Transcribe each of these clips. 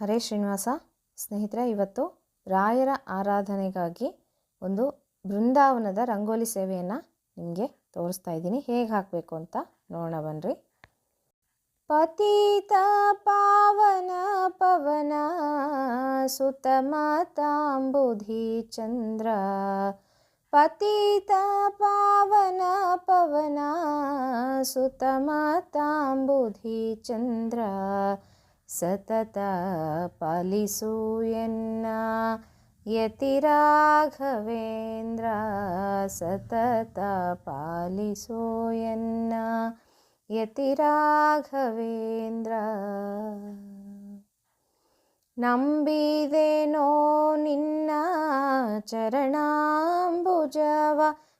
ಹರೇ ಶ್ರೀನಿವಾಸ, ಸ್ನೇಹಿತರೆ, ಇವತ್ತು ರಾಯರ ಆರಾಧನೆಗಾಗಿ ಒಂದು ಬೃಂದಾವನದ ರಂಗೋಲಿ ಸೇವೆಯನ್ನು ನಿಮಗೆ ತೋರಿಸ್ತಾ ಇದ್ದೀನಿ. ಹೇಗೆ ಹಾಕಬೇಕು ಅಂತ ನೋಡೋಣ ಬನ್ನಿರಿ ಪತಿತ ಪಾವನ ಪವನ, ಸುತ ಮಾತಾಂಬುಧಿ ಚಂದ್ರ. ಪತಿತ ಪಾವನ ಪವನ, ಸುತ ಮಾತಾಂಬುಧಿ ಚಂದ್ರ. ಸತತ ಪಾಲಿಸು ಎನ್ನ ಯತಿರಾಘವೇಂದ್ರ ಸತತ ಪಾಲಿಸು ಎನ್ನ ಯತಿರಾಘವೇಂದ್ರ ನಂಬಿದೆನೋ ನಿನ್ನ ಚರಣಾಂಬುಜವ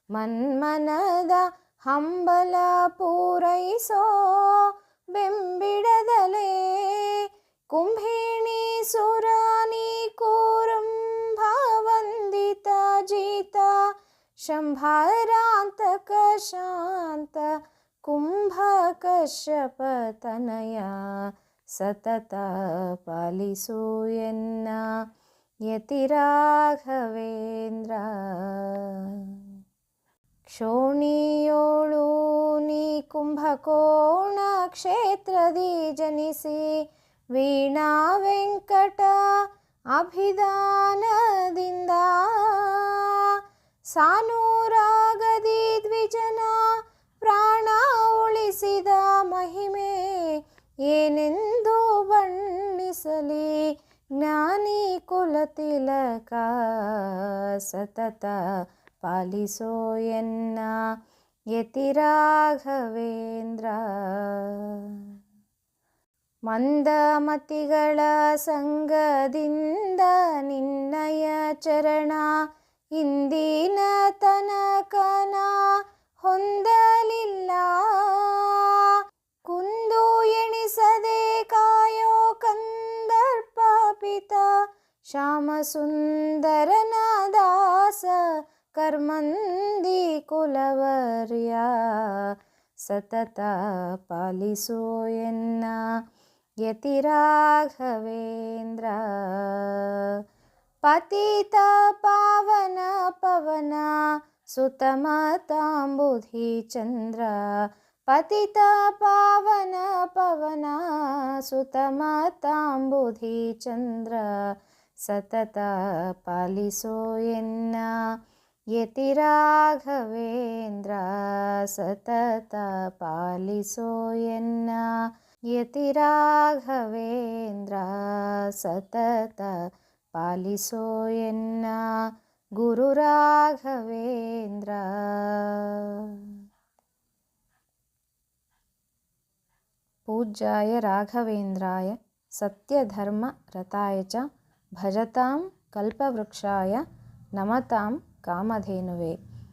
ಮನ್ಮನದ ಹಂಬಲ ಪೂರೈಸೋ ಬೆಂಬಿಡದಲೇ ಕುಂಭಿಣಿ ಸುರಾನಿ ಕೂರಂಭ ವಂದಿತ ಜೀತ ಶಂಭಾರಾಂತಕ ಶಾಂತ ಕುಂಭ ಕಶ್ಯಪ ತನಯ ಸತತ ಪಾಲಿಸು ಎನ್ನ ಯತಿರಾಘವೇಂದ್ರ ಕ್ಷೋಣಿಯೋಳು ನೀ ಕುಂಭಕೋಣ ಕ್ಷೇತ್ರದಿ ಜನಿಸಿ ವೀಣಾ ವೆಂಕಟ ಅಭಿದಾನದಿಂದ ಸಾನೂರಾಗದಿ ದ್ವಿಜನ ಪ್ರಾಣ ಉಳಿಸಿದ ಮಹಿಮೆ ಏನೆಂದು ಬಣ್ಣಿಸಲಿ? ಜ್ಞಾನಿ ಕುಲತಿಲಕ ಸತತ ಪಾಲಿಸೋ ಎನ್ನ ಯತಿರಾಘವೇಂದ್ರ. ಮಂದಮತಿಗಳ ಸಂಗದಿಂದ ನಿನ್ನಯ ಚರಣ ಇಂದಿನ ತನಕನ ಹೊಂದಲಿಲ್ಲ ಕುಂದು ಎಣಿಸದೆ ಕಾಯೋ ಕಂದರ್ಪ ಪಿತ ಶ್ಯಾಮಸುಂದರನ ದಾಸ ಕರ್ಮಂದಿ ಕುಲವರ್ಯ ಸತತ ಪಾಲಿಸೋ ಎನ್ನ यतिराघवेन्द्र पतित पावन पवन सुतमताम्बुधिचन्द्र पतित पावन पवन सुतमताम्बुधिचन्द्र सतत पालिसोयन्न यतिराघवेन्द्र सतत पालिसोयन्न यतिराघवेन्द्र सतत सततोयन्ना गुरुराघवेन्द्र। पूज्याय राघवेन्द्राय सत्यधर्मरताय च भजतां कल्पवृक्षाय नमतां कामधेनुवे।